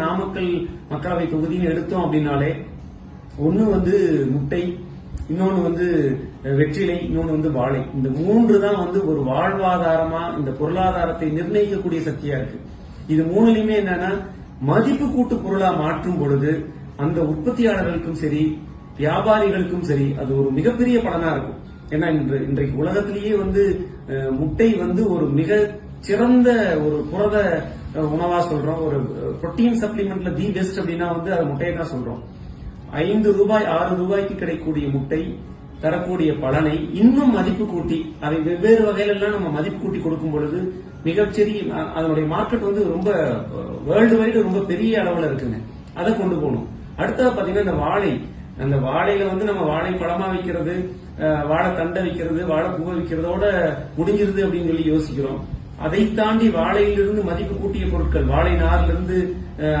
நாமக்கல் மக்களவை தொகுதின்னு எடுத்தோம் அப்படின்னாலே ஒண்ணு வந்து முட்டை இன்னொன்னு வந்து வெற்றிலை இன்னொன்னு வந்து வாழை. இந்த மூன்று தான் வந்து ஒரு வாழ்வாதாரமா இந்த பொருளாதாரத்தை நிர்ணயிக்கக்கூடிய சக்தியா இருக்கு. இது மூணுலயுமே என்னன்னா மதிப்பு கூட்டு பொருளா மாற்றும் பொழுது அந்த உற்பத்தியாளர்களுக்கும் சரி வியாபாரிகளுக்கும் சரி அது ஒரு மிகப்பெரிய பலனா இருக்கும். ஏன்னா இன்று இன்றைக்கு உலகத்திலேயே வந்து முட்டை வந்து ஒரு மிக சிறந்த ஒரு புரத உணவா சொல்றோம். ஒரு புரோட்டீன் சப்ளிமெண்ட்ல தி பெஸ்ட் அப்படின்னா வந்து அது முட்டையை தான் சொல்றோம். ஐந்து ரூபாய் ஆறு ரூபாய்க்கு கிடைக்கக்கூடிய முட்டை தரக்கூடிய பலனை இன்னும் மதிப்பு கூட்டி அதை வெவ்வேறு வகையிலெல்லாம் நம்ம மதிப்பு கூட்டி கொடுக்கும் பொழுது மிகச்சரி அதனுடைய மார்க்கெட் வந்து ரொம்ப வேர்ல்டு வைடு ரொம்ப பெரிய அளவில் இருக்குங்க. அதை கொண்டு போகணும். அடுத்தது பாத்தீங்கன்னா இந்த வாழை. அந்த வாழையில வந்து நம்ம வாழை பழமா வைக்கிறது வாழை தண்டை வைக்கிறது வாழை பூவை வைக்கிறதோட முடிஞ்சிருது அப்படின்னு சொல்லி யோசிக்கிறோம். அதை தாண்டி வாழையிலிருந்து மதிப்பு கூட்டிய பொருட்கள் வாழை நாரிலிருந்து